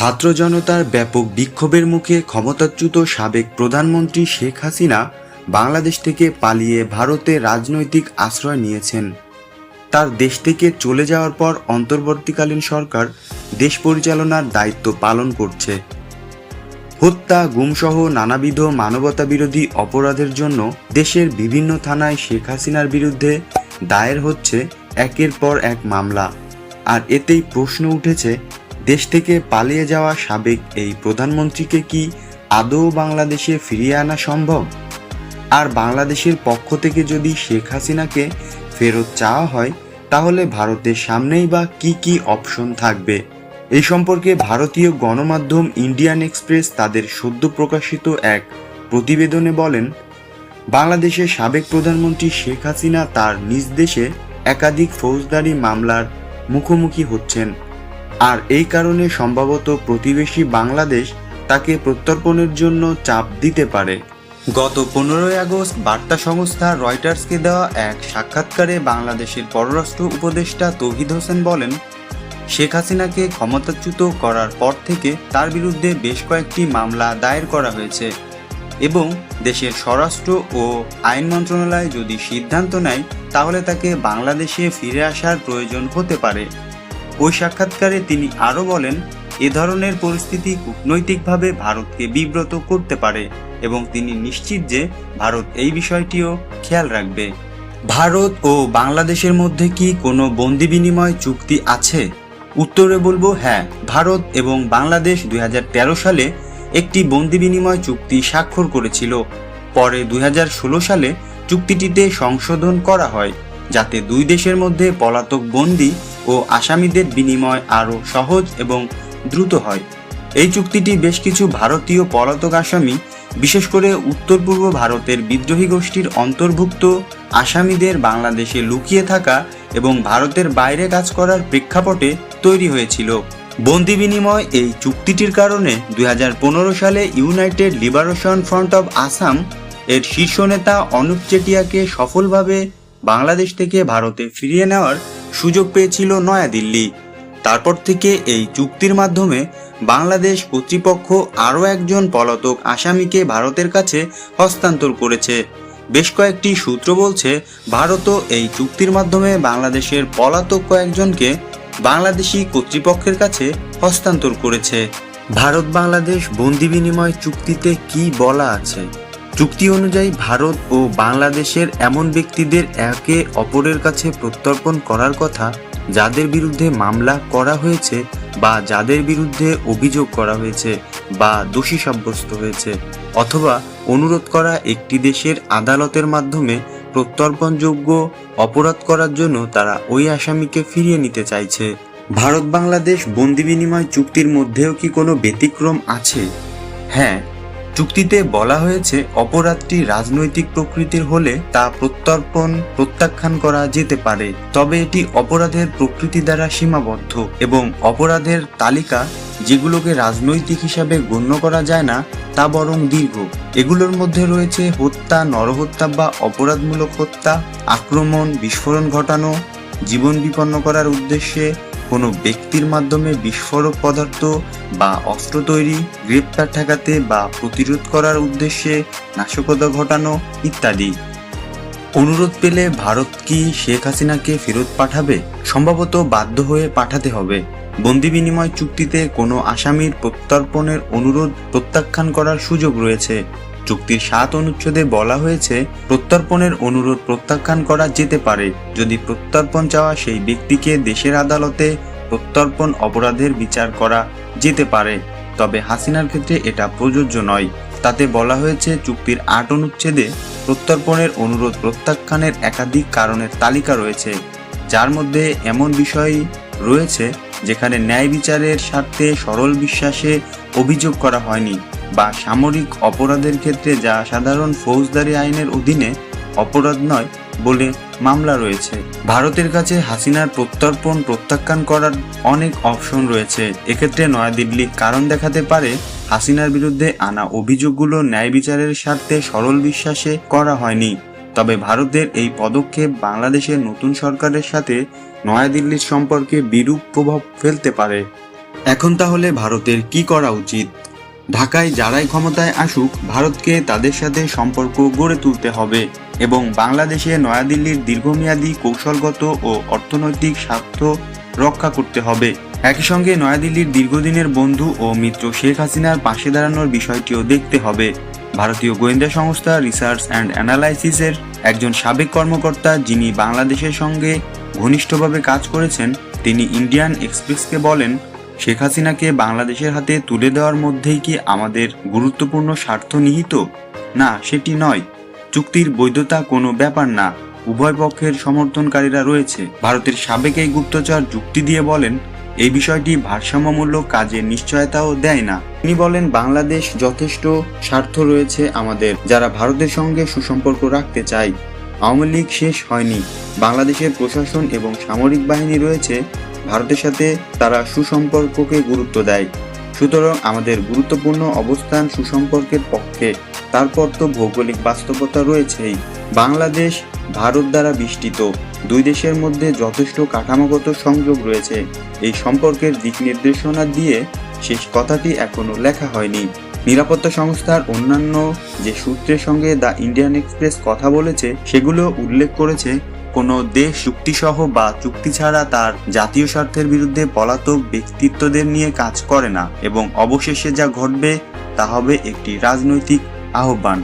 ছাত্র জনতার ব্যাপক বিক্ষোভের মুখে ক্ষমতাচ্যুত সাবেক প্রধানমন্ত্রী শেখ হাসিনা বাংলাদেশ থেকে পালিয়ে ভারতে রাজনৈতিক আশ্রয় নিয়েছেন। তার দেশ থেকে চলে যাওয়ার পর অন্তর্বর্তীকালীন সরকার দেশ পরিচালনার দায়িত্ব পালন করছে। হত্যা, গুমসহ নানাবিধ মানবতাবিরোধী অপরাধের জন্য দেশের বিভিন্ন থানায় শেখ হাসিনার বিরুদ্ধে দায়ের হচ্ছে একের পর এক মামলা। আর এতেই প্রশ্ন উঠেছে দেশ থেকে পালিয়ে যাওয়া সাবেক এই প্রধানমন্ত্রীকে কি আদৌ বাংলাদেশে ফিরিয়ে আনা সম্ভব? আর বাংলাদেশের পক্ষ থেকে যদি শেখ হাসিনাকে ফেরত চাওয়া হয়, তাহলে ভারতের সামনেই বা কি কি অপশন থাকবে? এই সম্পর্কে ভারতীয় গণমাধ্যম ইন্ডিয়ান এক্সপ্রেস তাদের সদ্য প্রকাশিত এক প্রতিবেদনে বলেন, বাংলাদেশের সাবেক প্রধানমন্ত্রী শেখ হাসিনা তার নিজ দেশে একাধিক ফৌজদারি মামলার মুখোমুখি হচ্ছেন। আর এই কারণে সম্ভবত প্রতিবেশী বাংলাদেশ তাকে প্রত্যর্পণের জন্য চাপ দিতে পারে। গত পনেরোই আগস্ট বার্তা সংস্থা রয়টার্সকে দেওয়া এক সাক্ষাৎকারে বাংলাদেশের পররাষ্ট্র উপদেষ্টা তৌহিদ হোসেন বলেন, শেখ হাসিনাকে ক্ষমতাচ্যুত করার পর থেকে তার বিরুদ্ধে বেশ কয়েকটি মামলা দায়ের করা হয়েছে এবং দেশের স্বরাষ্ট্র ও আইন মন্ত্রণালয় যদি সিদ্ধান্ত নেয়, তাহলে তাকে বাংলাদেশে ফিরে আসার প্রয়োজন হতে পারে। ওই সাক্ষাৎকারে তিনি আরও বলেন, এ ধরনের পরিস্থিতি কূটনৈতিকভাবে ভারতকে বিব্রত করতে পারে এবং তিনি নিশ্চিত যে ভারত এই বিষয়টিও খেয়াল রাখবে। ভারত ও বাংলাদেশের মধ্যে কি কোনো বন্দি বিনিময় চুক্তি আছে? উত্তরে বলব হ্যাঁ ভারত এবং বাংলাদেশ দুই হাজার তেরো সালে একটি বন্দি বিনিময় চুক্তি স্বাক্ষর করেছিল। পরে দুই হাজার ষোলো সালে চুক্তিটিতে সংশোধন করা হয়, যাতে দুই দেশের মধ্যে পলাতক বন্দি ও আসামিদের বিনিময় আরও সহজ এবং দ্রুত হয়। এই চুক্তিটি বেশ কিছু ভারতীয় পলাতক আসামি, বিশেষ করে উত্তর পূর্ব ভারতের বিদ্রোহী গোষ্ঠীর অন্তর্ভুক্ত আসামিদের বাংলাদেশে লুকিয়ে থাকা এবং ভারতের বাইরে কাজ করার প্রেক্ষাপটে তৈরি হয়েছিল। বন্দি বিনিময় এই চুক্তিটির কারণে দুই হাজার পনেরো সালে united liberation front of Assam এর শীর্ষ নেতা অনুপ চেটিয়াকে সফলভাবে বাংলাদেশ থেকে ভারতে ফিরিয়ে নেওয়ার সুযোগ পেয়েছিল নয়াদিল্লি। তারপর থেকে এই চুক্তির মাধ্যমে বাংলাদেশ কর্তৃপক্ষ আরও একজন পলাতক আসামিকে ভারতের কাছে হস্তান্তর করেছে। বেশ কয়েকটি সূত্র বলছে, ভারতও এই চুক্তির মাধ্যমে বাংলাদেশের পলাতক কয়েকজনকে বাংলাদেশি কর্তৃপক্ষের কাছে হস্তান্তর করেছে। ভারত বাংলাদেশ বন্দি বিনিময় চুক্তিতে কি বলা আছে? চুক্তি অনুযায়ী ভারত ও বাংলাদেশের এমন ব্যক্তিদের একে অপরের কাছে প্রত্যর্পণ করার কথা যাদের বিরুদ্ধে মামলা করা হয়েছে বা যাদের বিরুদ্ধে অভিযোগ করা হয়েছে বা দোষী সাব্যস্ত হয়েছে অথবা অনুরোধ করা একটি দেশের আদালতের মাধ্যমে প্রত্যর্পণযোগ্য অপরাধ করার জন্য তারা ওই আসামিকে ফিরিয়ে নিতে চাইছে। ভারত বাংলাদেশ বন্দি বিনিময় চুক্তির মধ্যেও কি কোনো ব্যতিক্রম আছে? হ্যাঁ চুক্তিতে বলা হয়েছে অপরাধটি রাজনৈতিক প্রকৃতির হলে তা প্রত্যর্পণ, প্রত্যাখ্যান করা যেতে পারে। তবে এটি অপরাধের প্রকৃতি দ্বারা সীমাবদ্ধ এবং অপরাধের তালিকা যেগুলোকে রাজনৈতিক হিসাবে গণ্য করা যায় না, তা বরং দীর্ঘ। এগুলোর মধ্যে রয়েছে হত্যা, নরহত্যা বা অপরাধমূলক হত্যা, আক্রমণ, বিস্ফোরণ ঘটানো, জীবন বিপন্ন করার উদ্দেশ্যে কোনো ব্যক্তির মাধ্যমে বিস্ফোরক পদার্থ বা অস্ত্র তৈরি, গ্রেপ্তার ঠেকাতে বা প্রতিরোধ করার উদ্দেশ্যে নাশকতা ঘটানো ইত্যাদি। অনুরোধ পেলে ভারত কি শেখ হাসিনাকে ফেরত পাঠাবে? সম্ভবত বাধ্য হয়ে পাঠাতে হবে। বন্দি বিনিময় চুক্তিতে কোনো আসামির প্রত্যর্পণের অনুরোধ প্রত্যাখ্যান করার সুযোগ রয়েছে। চুক্তির সাত অনুচ্ছেদে বলা হয়েছে, প্রত্যর্পণের অনুরোধ প্রত্যাখ্যান করা যেতে পারে। যদি প্রত্যর্পণ চাওয়া সেই ব্যক্তিকে দেশের আদালতে প্রত্যর্পণ অপরাধের বিচার করা যেতে পারে। তবে হাসিনার ক্ষেত্রে এটা প্রযোজ্য নয়। তাতে বলা হয়েছে, চুক্তির আট অনুচ্ছেদে প্রত্যর্পণের অনুরোধ প্রত্যাখ্যানের একাধিক কারণের তালিকা রয়েছে। যার মধ্যে এমন বিষয় রয়েছে, যেখানে ন্যায় বিচারের স্বার্থে সরল বিশ্বাসে অভিযোগ করা হয়নি। বা সামরিক অপরাধের ক্ষেত্রে যা সাধারণ ফৌজদারি আইনের অধীনে অপরাধ নয় বলে মামলা রয়েছে। ভারতের কাছে হাসিনার প্রত্যর্পণ প্রত্যাখ্যান করার অনেক অপশন রয়েছে। এক্ষেত্রে নয়াদিল্লি কারণ দেখাতে পারে হাসিনার বিরুদ্ধে আনা অভিযোগগুলো ন্যায় বিচারের স্বার্থে সরল বিশ্বাসে করা হয়নি। তবে ভারতের এই পদক্ষেপ বাংলাদেশের নতুন সরকারের সাথে নয়াদিল্লির সম্পর্কে বিরূপ প্রভাব ফেলতে পারে। এখন তাহলে ভারতের কি করা উচিত? ঢাকায় যারাই ক্ষমতায় আসুক, ভারতকে তাদের সাথে সম্পর্ক গড়ে তুলতে হবে এবং বাংলাদেশে নয়াদিল্লির দীর্ঘমেয়াদী কৌশলগত ও অর্থনৈতিক স্বার্থ রক্ষা করতে হবে। একই সঙ্গে নয়াদিল্লির দীর্ঘদিনের বন্ধু ও মিত্র শেখ হাসিনার পাশে দাঁড়ানোর বিষয়টিও দেখতে হবে। ভারতীয় গোয়েন্দা সংস্থা রিসার্চ অ্যান্ড অ্যানালাইসিসের একজন সাবেক কর্মকর্তা যিনি বাংলাদেশের সঙ্গে ঘনিষ্ঠভাবে কাজ করেছেন, তিনি ইন্ডিয়ান এক্সপ্রেসকে বলেন শেখ হাসিনাকে বাংলাদেশের হাতে তুলে দেওয়ার মধ্যেই কি আমাদের গুরুত্বপূর্ণ স্বার্থ নিহিত? না, সেটি নয়। চুক্তির বৈধতা কোনো ব্যাপার না। উভয় পক্ষের সমর্থনকারীরা রয়েছে। ভারতের সাবেক এই গুপ্তচর যুক্তি দিয়ে বলেন, এই বিষয়টি ভারসাম্যমূলক কাজের নিশ্চয়তাও দেয় না। তিনি বলেন, বাংলাদেশ যথেষ্ট স্বার্থ রয়েছে আমাদের, যারা ভারতের সঙ্গে সুসম্পর্ক রাখতে চায় আওয়ামী লীগ শেষ হয়নি। বাংলাদেশের প্রশাসন এবং সামরিক বাহিনী রয়েছে ভারতের সাথে তারা সুসম্পর্ককে গুরুত্ব দেয়। সুতরাং আমাদের গুরুত্বপূর্ণ অবস্থান সুসম্পর্কের পক্ষে। তারপর তো ভৌগোলিক বাস্তবতা রয়েছেই। বাংলাদেশ, ভারত দ্বারা বিষ্টিত দুই দেশের মধ্যে যথেষ্ট কাঠামোগত সংযোগ রয়েছে। এই সম্পর্কের দিক নির্দেশনা দিয়ে শেষ কথাটি এখনও লেখা হয়নি। নিরাপত্তা সংস্থার অন্যান্য যে সূত্রের সঙ্গে দ্য ইন্ডিয়ান এক্সপ্রেস কথা বলেছে, সেগুলো উল্লেখ করেছে কোনো দেশ চুক্তিসহ বা চুক্তি ছাড়া তার জাতীয় স্বার্থের বিরুদ্ধে পলাতক ব্যক্তিত্বদের নিয়ে কাজ করে না এবং অবশেষে যা ঘটবে তা হবে একটি রাজনৈতিক আহ্বান।